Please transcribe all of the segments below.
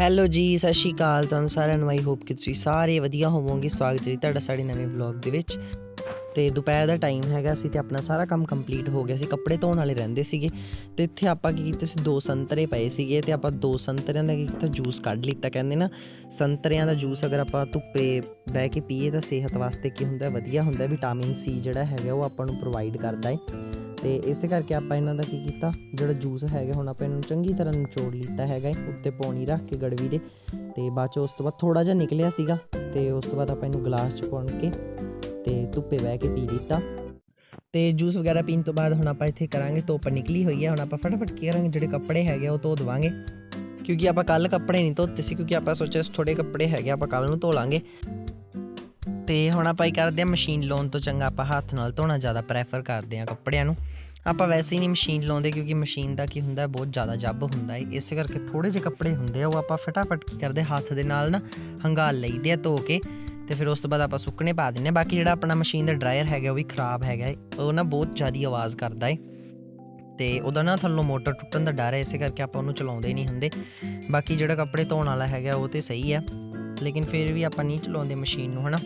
Hello ਜੀ, ਸਤਿ ਸ਼੍ਰੀ ਅਕਾਲ ਤੁਹਾਨੂੰ ਸਾਰਿਆਂ ਨੂੰ ਆਈ ਹੋਪ ਕਿ ਤੁਸੀਂ ਸਾਰੇ ਵਧੀਆ ਹੋਵੋਗੇ। ਸਵਾਗਤ ਹੈ ਜੀ ਤੁਹਾਡਾ ਸਾਡੇ ਨਵੇਂ ਵਲੌਗ ਦੇ ਵਿੱਚ। ਤੇ ਦੁਪਹਿਰ ਦਾ ਟਾਈਮ ਹੈਗਾ ਸੀ ਤੇ ਆਪਣਾ ਸਾਰਾ ਕੰਮ ਕੰਪਲੀਟ ਹੋ ਗਿਆ ਸੀ। ਕੱਪੜੇ ਧੋਣ ਵਾਲੇ ਰਹਿੰਦੇ ਸੀਗੇ। ਤੇ ਇੱਥੇ ਆਪਾਂ ਕੀ ਕੀਤਾ ਸੀ, ਦੋ ਸੰਤਰੇ ਪਏ ਸੀਗੇ ਤੇ ਆਪਾਂ ਦੋ ਸੰਤਰਿਆਂ ਦਾ ਕੀ ਕੀਤਾ ਜੂਸ ਕੱਢ ਲਿੱਤਾ। ਕਹਿੰਦੇ ਨਾ, ਸੰਤਰਿਆਂ ਦਾ ਜੂਸ ਅਗਰ ਆਪਾਂ ਧੁੱਪੇ ਬਹਿ ਕੇ ਪੀਏ ਤਾਂ ਸਿਹਤ ਵਾਸਤੇ ਕੀ ਹੁੰਦਾ, ਵਧੀਆ ਹੁੰਦਾ। ਵਿਟਾਮਿਨ ਸੀ ਜਿਹੜਾ ਹੈਗਾ ਉਹ ਆਪਾਂ ਨੂੰ ਪ੍ਰੋਵਾਈਡ ਕਰਦਾ ਹੈ। ਤੇ ਇਸੇ ਕਰਕੇ ਆਪਾਂ ਇਹਨਾਂ ਦਾ ਕੀ ਕੀਤਾ, ਜਿਹੜਾ ਜੂਸ ਹੈਗਾ, ਹੁਣ ਆਪਾਂ ਇਹਨੂੰ ਚੰਗੀ ਤਰ੍ਹਾਂ ਨਿਚੋੜ ਲਿੱਤਾ ਹੈਗਾ ਉੱਤੇ ਪੌਣੀ ਰੱਖ ਕੇ ਗੜਵੀ ਦੇ, ਤੇ ਬਾਅਦ ਚ ਉਸ ਤੋਂ ਬਾਅਦ ਥੋੜਾ ਜਿਹਾ ਨਿਕਲਿਆ ਸੀਗਾ, ਤੇ ਉਸ ਤੋਂ ਬਾਅਦ ਆਪਾਂ ਇਹਨੂੰ ਗਲਾਸ ਚ ਪਾਉਣ ਕੇ ਤੇ ਧੁੱਪੇ ਬਹਿ ਕੇ ਪੀ ਲਿੱਤਾ। ਤੇ ਜੂਸ ਵਗੈਰਾ ਪੀਣ ਤੋਂ ਬਾਅਦ ਹੁਣ ਆਪਾਂ ਇੱਥੇ ਕਰਾਂਗੇ, ਧੁੱਪ ਨਿਕਲੀ ਹੋਈ ਹੈ ਹੁਣ ਆਪਾਂ ਫਟਾਫਟ ਕੀ ਕਰਾਂਗੇ, ਜਿਹੜੇ ਕੱਪੜੇ ਹੈਗੇ ਆ ਉਹ ਧੋ ਦਵਾਂਗੇ। ਕਿਉਂਕਿ ਆਪਾਂ ਕੱਲ ਕੱਪੜੇ ਨਹੀਂ ਧੋਤੇ ਸੀ, ਕਿਉਂਕਿ ਆਪਾਂ ਸੋਚਿਆ ਸੀ ਥੋੜੇ ਕੱਪੜੇ ਹੈਗੇ ਆਪਾਂ ਕੱਲ ਨੂੰ ਧੋ ਲਾਂਗੇ। ਤੇ ਹੁਣ ਆਪਾਂ ਹੀ ਕਰਦੇ ਆ ਮਸ਼ੀਨ ਲਾਉਣ ਤੋਂ ਚੰਗਾ, ਆਪਾਂ ਹੱਥ ਨਾਲ ਧੋਣਾ ਜ਼ਿਆਦਾ ਪ੍ਰੈਫਰ ਕਰਦੇ ਆ ਕੱਪੜਿਆਂ ਨੂੰ। ਆਪਾਂ ਵੈਸੇ ਹੀ ਨਹੀਂ ਮਸ਼ੀਨ ਲਾਉਂਦੇ ਕਿਉਂਕਿ ਮਸ਼ੀਨ ਦਾ ਕੀ ਹੁੰਦਾ, ਬਹੁਤ ਜ਼ਿਆਦਾ ਜੱਬ ਹੁੰਦਾ ਹੈ ਇਸੇ ਕਰਕੇ ਥੋੜੇ ਜਿਹੇ ਕੱਪੜੇ ਹੁੰਦੇ ਆ, ਉਹ ਆਪਾਂ ਫਟਾਫਟ ਕੀ ਕਰਦੇ, ਹੱਥ ਦੇ ਨਾਲ ਨਾ ਹੰਗਾਲ ਲਈਦੇ ਆ ਧੋ ਕੇ ਤੇ ਫਿਰ ਉਸ ਤੋਂ ਬਾਅਦ ਆਪਾਂ ਸੁੱਕਣੇ ਪਾ ਦਿੰਨੇ ਆ ਬਾਕੀ ਜਿਹੜਾ ਆਪਣਾ ਮਸ਼ੀਨ ਦਾ ਡਰਾਇਰ ਹੈਗਾ, ਉਹ ਵੀ ਖਰਾਬ ਹੈਗਾ ਹੈ। ਉਹ ਨਾ ਬਹੁਤ ਜ਼ਿਆਦਾ ਆਵਾਜ਼ ਕਰਦਾ ਹੈ ਤੇ ਉਹਦਾ ਨਾ ਥੱਲੋਂ ਮੋਟਰ ਟੁੱਟਣ ਦਾ ਡਰ ਹੈ ਇਸੇ ਕਰਕੇ ਆਪਾਂ ਉਹਨੂੰ ਚਲਾਉਂਦੇ ਹੀ ਨਹੀਂ ਹੁੰਦੇ। ਬਾਕੀ ਜਿਹੜਾ ਕੱਪੜੇ ਧੋਣ ਵਾਲਾ ਹੈਗਾ, ਉਹ ਤੇ ਸਹੀ ਹੈ ਲੇਕਿਨ ਫਿਰ ਵੀ ਆਪਾਂ ਨਹੀਂ ਚਲਾਉਂਦੇ ਮਸ਼ੀਨ ਨੂੰ, ਹਨਾ?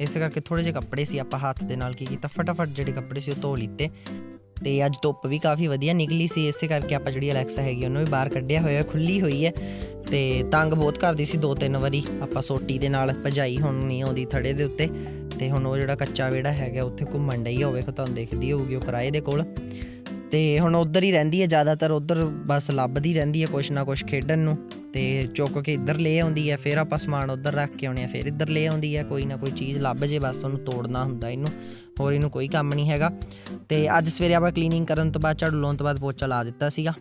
ਇਸ ਕਰਕੇ ਥੋੜੇ ਜਿਹੇ ਕੱਪੜੇ ਸੀ ਆਪਾਂ ਹੱਥ ਦੇ ਨਾਲ ਕੀ ਕੀਤਾ, ਫਟਾਫਟ ਜਿਹੜੇ ਕੱਪੜੇ ਸੀ ਉਹ ਧੋ ਲਿੱਤੇ ਤੇ ਅੱਜ ਧੁੱਪ ਵੀ ਕਾਫੀ ਵਧੀਆ ਨਿਕਲੀ ਸੀ, ਇਸੇ ਕਰਕੇ ਆਪਾਂ ਜਿਹੜੀ ਅਲੈਕਸਾ ਹੈਗੀ ਉਹਨੂੰ ਵੀ ਬਾਹਰ ਕੱਢਿਆ ਹੋਇਆ ਖੁੱਲੀ ਹੋਈ ਹੈ ਤੇ ਤੰਗ ਬਹੁਤ ਕਰਦੀ ਸੀ ਦੋ ਤਿੰਨ ਵਾਰੀ, ਆਪਾਂ ਸੋਟੀ ਦੇ ਨਾਲ ਭਜਾਈ ਹੁਣ ਨਹੀਂ ਆਉਂਦੀ ਥੜੇ ਦੇ ਉੱਤੇ ਤੇ ਹੁਣ ਉਹ ਜਿਹੜਾ ਕੱਚਾ ਵਿਹੜਾ ਹੈਗਾ ਉੱਥੇ ਘੁੰਮਣ ਡਈ ਹੋਵੇ ਤੁਹਾਨੂੰ ਦੇਖਦੀ ਹੋਊਗੀ ਉਹ ਕਿਰਾਏ ਦੇ ਕੋਲ ਤੇ ਹੁਣ ਉਧਰ ਹੀ ਰਹਿੰਦੀ ਹੈ ਜ਼ਿਆਦਾਤਰ, ਉਧਰ ਬਸ ਲੱਭਦੀ ਰਹਿੰਦੀ ਹੈ ਕੁਛ ਨਾ ਕੁਛ ਖੇਡਣ ਨੂੰ। ਤੇ ਚੁੱਕ ਕੇ ਇੱਧਰ ਲੈ ਆਉਂਦੀ ਹੈ ਫਿਰ ਆਪਾਂ ਸਮਾਨ ਉੱਧਰ ਰੱਖ ਕੇ ਆਉਣੇ ਆ, ਫਿਰ ਇੱਧਰ ਲੈ ਆਉਂਦੀ ਹੈ ਕੋਈ ਨਾ ਕੋਈ ਚੀਜ਼ ਲੱਭ ਜੇ ਬਸ ਉਹਨੂੰ ਤੋੜਨਾ ਹੁੰਦਾ ਇਹਨੂੰ, ਹੋਰ ਇਹਨੂੰ ਕੋਈ ਕੰਮ ਨਹੀਂ ਹੈਗਾ। ਤੇ ਅੱਜ ਸਵੇਰੇ ਆਪਾਂ ਕਲੀਨਿੰਗ ਕਰਨ ਤੋਂ ਬਾਅਦ, ਝਾੜੂ ਲਾਉਣ ਤੋਂ ਬਾਅਦ ਪੋਚਾ ਲਾ ਦਿੱਤਾ ਸੀਗਾ,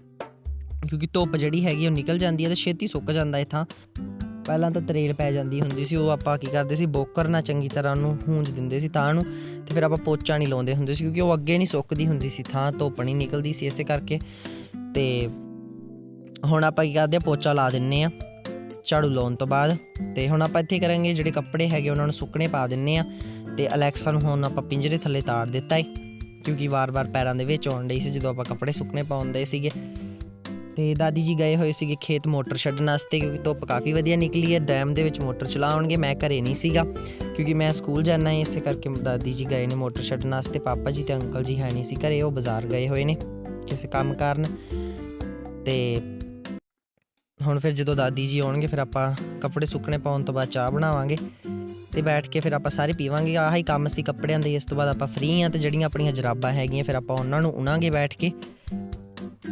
ਕਿਉਂਕਿ ਧੁੱਪ ਜਿਹੜੀ ਹੈਗੀ ਉਹ ਨਿਕਲ ਜਾਂਦੀ ਹੈ ਤੇ ਛੇਤੀ ਸੁੱਕ ਜਾਂਦਾ ਇਹ ਥਾਂ। ਪਹਿਲਾਂ ਤਾਂ ਤਰੇਲ ਪੈ ਜਾਂਦੀ ਹੁੰਦੀ ਸੀ, ਉਹ ਆਪਾਂ ਕੀ ਕਰਦੇ ਸੀ, ਬੋਕਰ ਨਾਲ ਚੰਗੀ ਤਰ੍ਹਾਂ ਉਹਨੂੰ ਹੂੰਜ ਦਿੰਦੇ ਸੀ ਤਾਂ ਨੂੰ, ਤੇ ਫਿਰ ਆਪਾਂ ਪੋਚਾ ਨਹੀਂ ਲਾਉਂਦੇ ਹੁੰਦੇ ਸੀ, ਕਿਉਂਕਿ ਉਹ ਅੱਗੇ ਨਹੀਂ ਸੁੱਕਦੀ ਹੁੰਦੀ ਸੀ, ਥਾਂ ਧੁੱਪ ਨਹੀਂ ਨਿਕਲਦੀ ਸੀ ਇਸੇ ਕਰਕੇ। ਤੇ ਹੁਣ ਆਪਾਂ ਕੀ ਕਰਦੇ ਆ? ਪੋਚਾ ਲਾ ਦਿੰਨੇ ਆ, ਝਾੜੂ ਲਾਉਣ ਤੋਂ ਬਾਅਦ। ਤੇ ਹੁਣ ਆਪਾਂ ਇੱਥੇ ਕਰਾਂਗੇ ਜਿਹੜੇ ਕੱਪੜੇ ਹੈਗੇ, ਉਹਨਾਂ ਨੂੰ ਸੁੱਕਣੇ ਪਾ ਦਿੰਨੇ ਆ। ਤੇ ਅਲੈਕਸਾ ਨੂੰ ਹੁਣ ਆਪਾਂ ਪਿੰਜਰੇ ਥੱਲੇ ਤਾੜ ਦਿੱਤਾ ਏ, ਕਿਉਂਕਿ ਵਾਰ-ਵਾਰ ਪੈਰਾਂ ਦੇ ਵਿੱਚ ਆਉਣ ਡਈ ਸੀ ਜਦੋਂ ਆਪਾਂ ਕੱਪੜੇ ਸੁੱਕਣੇ ਪਾਉਂਦੇ ਸੀਗੇ। ਤੇ ਦਾਦੀ ਜੀ ਗਏ ਹੋਏ ਸੀਗੇ ਖੇਤ ਮੋਟਰ ਛੱਡਣ ਵਾਸਤੇ, ਕਿਉਂਕਿ ਧੁੱਪ ਕਾਫੀ ਵਧੀਆ ਨਿਕਲੀ ਹੈ ਡੈਮ ਦੇ ਵਿੱਚ ਮੋਟਰ ਚਲਾਉਣਗੇ, ਮੈਂ ਘਰੇ ਨਹੀਂ ਸੀਗਾ, ਕਿਉਂਕਿ ਮੈਂ ਸਕੂਲ ਜਾਣਾ ਹੈ ਇਸੇ ਕਰਕੇ ਦਾਦੀ ਜੀ ਗਏ ਨੇ ਮੋਟਰ ਛੱਡਣ ਵਾਸਤੇ। ਪਾਪਾ ਜੀ ਤੇ ਅੰਕਲ ਜੀ ਹੈ ਨਹੀਂ ਸੀ ਘਰੇ, ਉਹ ਬਾਜ਼ਾਰ ਗਏ ਹੋਏ ਨੇ ਕਿਸੇ ਕੰਮ ਕਾਰਨ। ਤੇ ਹੁਣ ਫਿਰ ਜਦੋਂ ਦਾਦੀ ਜੀ ਆਉਣਗੇ, ਫਿਰ ਆਪਾਂ ਕੱਪੜੇ ਸੁੱਕਣੇ ਪਾਉਣ ਤੋਂ ਬਾਅਦ ਚਾਹ ਬਣਾਵਾਂਗੇ ਤੇ ਬੈਠ ਕੇ ਫਿਰ ਆਪਾਂ ਸਾਰੇ ਪੀਵਾਂਗੇ। ਆਹ ਹੀ ਕੰਮ ਸੀ ਕੱਪੜਿਆਂ ਦੇ, ਇਸ ਤੋਂ ਬਾਅਦ ਆਪਾਂ ਫ੍ਰੀ ਆ ਤੇ ਜਿਹੜੀਆਂ ਆਪਣੀਆਂ ਜਰਾਬਾਂ ਹੈਗੀਆਂ, ਫਿਰ ਆਪਾਂ ਉਹਨਾਂ ਨੂੰ ਉਣਾਂਗੇ ਬੈਠ ਕੇ।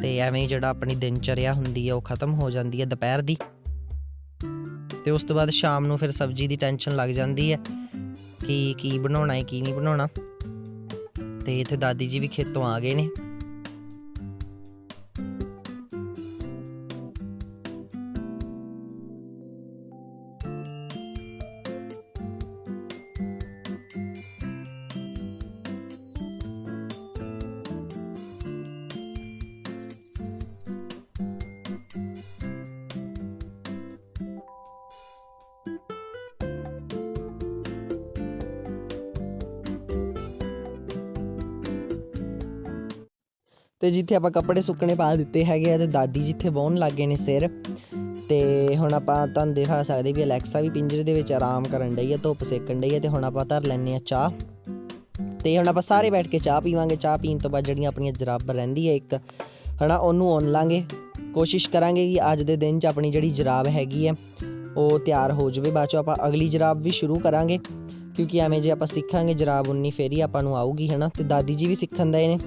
ਤੇ ਐਵੇਂ ਹੀ ਜਿਹੜਾ ਆਪਣੀ ਦਿਨਚਰਿਆ ਹੁੰਦੀ ਹੈ ਉਹ ਖਤਮ ਹੋ ਜਾਂਦੀ ਹੈ ਦੁਪਹਿਰ ਦੀ। ਤੇ ਉਸ ਤੋਂ ਬਾਅਦ ਸ਼ਾਮ ਨੂੰ ਫਿਰ ਸਬਜ਼ੀ ਦੀ ਟੈਨਸ਼ਨ ਲੱਗ ਜਾਂਦੀ ਹੈ ਕਿ ਕੀ ਬਣਾਉਣਾ ਹੈ, ਕੀ ਨਹੀਂ ਬਣਾਉਣਾ। ਤੇ ਇੱਥੇ ਦਾਦੀ ਜੀ ਵੀ ਖੇਤੋਂ ਆ ਗਏ ਨੇ। ਤੇ ਜਿੱਥੇ ਆਪਾਂ ਕੱਪੜੇ ਸੁੱਕਣੇ ਪਾ ਦਿੱਤੇ ਹੈਗੇ ਆ ਤੇ ਦਾਦੀ ਜਿੱਥੇ ਵਾਹੁਣ ਲੱਗ ਗਏ ਨੇ ਸਿਰ, ਤੇ ਹੁਣ ਆਪਾਂ ਤੁਹਾਨੂੰ ਦਿਖਾ ਸਕਦੇ ਵੀ ਅਲੈਕਸਾ ਵੀ ਪਿੰਜਰੇ ਦੇ ਵਿੱਚ ਆਰਾਮ ਕਰਨ ਡਈ ਹੈ ਧੁੱਪ ਸੇਕਣ ਡਈ ਹੈ ਤੇ ਹੁਣ ਆਪਾਂ ਧਰ ਲੈਨੇ ਆ ਚਾਹ। ਤੇ ਹੁਣ ਆਪਾਂ ਸਾਰੇ ਬੈਠ ਕੇ ਚਾਹ ਪੀਵਾਂਗੇ, ਚਾਹ ਪੀਣ ਤੋਂ ਬਾਅਦ ਜਿਹੜੀਆਂ ਆਪਣੀਆਂ ਜਰਾਬਾਂ ਰਹਿੰਦੀ ਹੈ ਇੱਕ, ਹਨਾ, ਉਹਨੂੰ ਔਨ ਲਾਂਗੇ। ਕੋਸ਼ਿਸ਼ ਕਰਾਂਗੇ ਕਿ ਅੱਜ ਦੇ ਦਿਨ 'ਚ ਆਪਣੀ ਜਿਹੜੀ ਜਰਾਬ ਹੈਗੀ ਹੈ ਉਹ ਤਿਆਰ ਹੋ ਜਾਵੇ, ਬਾਅਦ 'ਚੋਂ ਆਪਾਂ ਅਗਲੀ ਜਰਾਬ ਵੀ ਸ਼ੁਰੂ ਕਰਾਂਗੇ। ਕਿਉਂਕਿ ਐਵੇਂ ਜੇ ਆਪਾਂ ਸਿੱਖਾਂਗੇ, ਜਰਾਬ ਉਨੀ ਫੇਰ ਹੀ ਆਪਾਂ ਨੂੰ ਆਊਗੀ, ਹਨਾ। ਤੇ ਦਾਦੀ ਜੀ ਵੀ ਸਿੱਖਣ ਦੇ ਨੇ।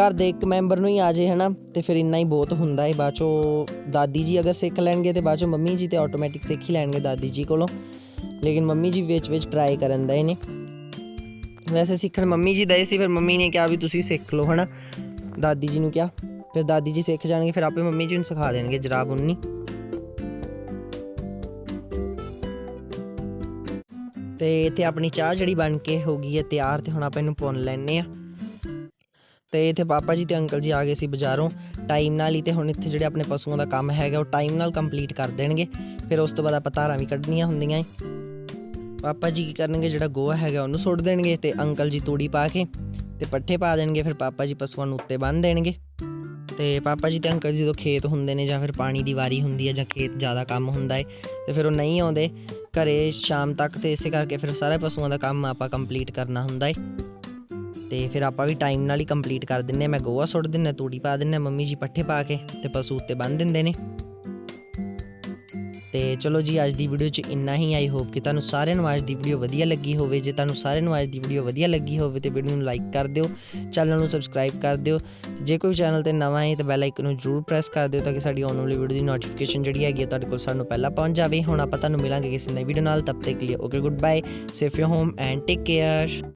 ਘਰ ਦੇ ਇੱਕ ਮੈਂਬਰ ਨੂੰ ਹੀ ਆ ਜੇ, ਹਨਾ, ਤੇ ਫਿਰ ਇੰਨਾ ਹੀ ਬਹੁਤ ਹੁੰਦਾ ਹੈ ਬਾਅਦ ਚੋਂ ਦਾਦੀ ਜੀ ਅਗਰ ਸਿੱਖ ਲੈਣਗੇ ਤੇ ਬਾਅਦ ਚੋਂ ਮੰਮੀ ਜੀ ਤੇ ਆਟੋਮੈਟਿਕ ਸਿੱਖ ਹੀ ਲੈਣਗੇ ਦਾਦੀ ਜੀ ਕੋਲੋਂ। ਲੇਕਿਨ ਮੰਮੀ ਜੀ ਵਿੱਚ ਵਿੱਚ ਟਰਾਈ ਕਰਨ ਦਾ ਇਹਨੇ ਵੈਸੇ ਸਿੱਖਣ ਮੰਮੀ ਜੀ ਦਏ ਸੀ, ਫਿਰ ਮੰਮੀ ਨੇ ਕਿਹਾ ਵੀ ਤੁਸੀਂ ਸਿੱਖ ਲਓ, ਹਨਾ। ਦਾਦੀ ਜੀ ਨੂੰ ਕਿਹਾ। ਫਿਰ ਦਾਦੀ ਜੀ ਸਿੱਖ ਜਾਣਗੇ, ਫਿਰ ਆਪੇ ਮੰਮੀ ਜੀ ਨੂੰ ਸਿਖਾ ਦੇਣਗੇ, ਜਰਾਬ ਉੰਨੀ। ਤੇ ਇੱਥੇ ਆਪਣੀ ਚਾਹ ਜਿਹੜੀ ਬਣ ਕੇ ਹੋ ਗਈ ਹੈ ਤਿਆਰ, ਤੇ ਹੁਣ ਆਪਾਂ ਇਹਨੂੰ ਪੁੰਨ ਲੈਣੇ ਆ। ਤੇ ਇੱਥੇ ਪਾਪਾ ਜੀ ਤੇ ਅੰਕਲ ਜੀ ਆ ਗਏ ਸੀ ਬਾਜ਼ਾਰੋਂ। ਟਾਈਮ ਨਾਲ ਹੀ ਤੇ ਹੁਣ ਇੱਥੇ ਜਿਹੜੇ ਆਪਣੇ ਪਸ਼ੂਆਂ ਦਾ ਕੰਮ ਹੈਗਾ, ਉਹ ਟਾਈਮ ਨਾਲ ਕੰਪਲੀਟ ਕਰ ਦੇਣਗੇ। ਫਿਰ ਉਸ ਤੋਂ ਬਾਅਦ ਆਪਾਂ ਧਾਰਾਂ ਵੀ ਕੱਢਣੀਆਂ ਹੁੰਦੀਆਂ ਏ ਪਾਪਾ ਜੀ ਕੀ ਕਰਨਗੇ, ਜਿਹੜਾ ਗੋਹਾ ਹੈਗਾ ਉਹਨੂੰ ਸੁੱਟ ਦੇਣਗੇ ਤੇ ਅੰਕਲ ਜੀ ਤੂੜੀ ਪਾ ਕੇ ਤੇ ਪੱਠੇ ਪਾ ਦੇਣਗੇ, ਫਿਰ ਪਾਪਾ ਜੀ ਪਸ਼ੂਆਂ ਨੂੰ ਉੱਤੇ ਬੰਨ੍ਹ ਦੇਣਗੇ। ਤੇ ਪਾਪਾ ਜੀ ਤੇ ਅੰਕਲ ਜੀ ਜਦੋਂ ਖੇਤ ਹੁੰਦੇ ਨੇ ਜਾਂ ਫਿਰ ਪਾਣੀ ਦੀ ਵਾਰੀ ਹੁੰਦੀ ਹੈ ਜਾਂ ਖੇਤ ਜ਼ਿਆਦਾ ਕੰਮ ਹੁੰਦਾ ਹੈ, ਤੇ ਫਿਰ ਉਹ ਨਹੀਂ ਆਉਂਦੇ। ਘਰੇ ਸ਼ਾਮ ਤੱਕ ਤੇ ਇਸੇ ਕਰਕੇ ਫਿਰ ਸਾਰੇ ਪਸ਼ੂਆਂ ਦਾ ਕੰਮ ਆਪਾਂ ਕੰਪਲੀਟ ਕਰਨਾ ਹੁੰਦਾ ਹੈ। ਤੇ ਫਿਰ ਆਪਾਂ ਵੀ ਟਾਈਮ ਨਾਲ ਹੀ ਕੰਪਲੀਟ ਕਰ ਦਿੰਨੇ ਆ ਮੈਂ ਗੋਹਾ ਸੁੱਟ ਦਿੰਨਾ ਤੂੜੀ ਪਾ ਦਿੰਨਾ ਮੰਮੀ ਜੀ ਪੱਠੇ ਪਾ ਕੇ ਤੇ ਪਸ਼ੂ ਉੱਤੇ ਬੰਨ ਦਿੰਦੇ ਨੇ। ਤੇ ਚਲੋ ਜੀ, ਅੱਜ ਦੀ ਵੀਡੀਓ 'ਚ ਇੰਨਾ ਹੀ। ਆਈ ਹੋਪ ਕਿ ਤੁਹਾਨੂੰ ਸਾਰਿਆਂ ਨੂੰ ਅੱਜ ਦੀ ਵੀਡੀਓ ਵਧੀਆ ਲੱਗੀ ਹੋਵੇ। ਜੇ ਤੁਹਾਨੂੰ ਸਾਰਿਆਂ ਨੂੰ ਅੱਜ ਦੀ ਵੀਡੀਓ ਵਧੀਆ ਲੱਗੀ ਹੋਵੇ ਤੇ ਵੀਡੀਓ ਨੂੰ ਲਾਈਕ ਕਰ ਦਿਓ ਚੈਨਲ ਨੂੰ ਸਬਸਕ੍ਰਾਈਬ ਕਰ ਦਿਓ। ਜੇ ਕੋਈ ਚੈਨਲ ਤੇ ਨਵਾਂ ਹੈ ਤਾਂ ਬੈਲ ਆਈਕਨ ਨੂੰ ਜ਼ਰੂਰ ਪ੍ਰੈਸ ਕਰ ਦਿਓ ਤਾਂ ਕਿ ਸਾਡੀ ਆਉਣ ਵਾਲੀ ਵੀਡੀਓ ਦੀ ਨੋਟੀਫਿਕੇਸ਼ਨ ਜਿਹੜੀ ਹੈਗੀ ਹੈ ਤੁਹਾਡੇ ਕੋਲ ਸਾਨੂੰ ਪਹਿਲਾਂ ਪਹੁੰਚ ਜਾਵੇ। ਹੁਣ ਆਪਾਂ ਤੁਹਾਨੂੰ ਮਿਲਾਂਗੇ ਕਿਸੇ ਨਵੀਂ ਵੀਡੀਓ ਨਾਲ। ਤਬ ਤੱਕ ਲਈ okay good bye safe your home and take care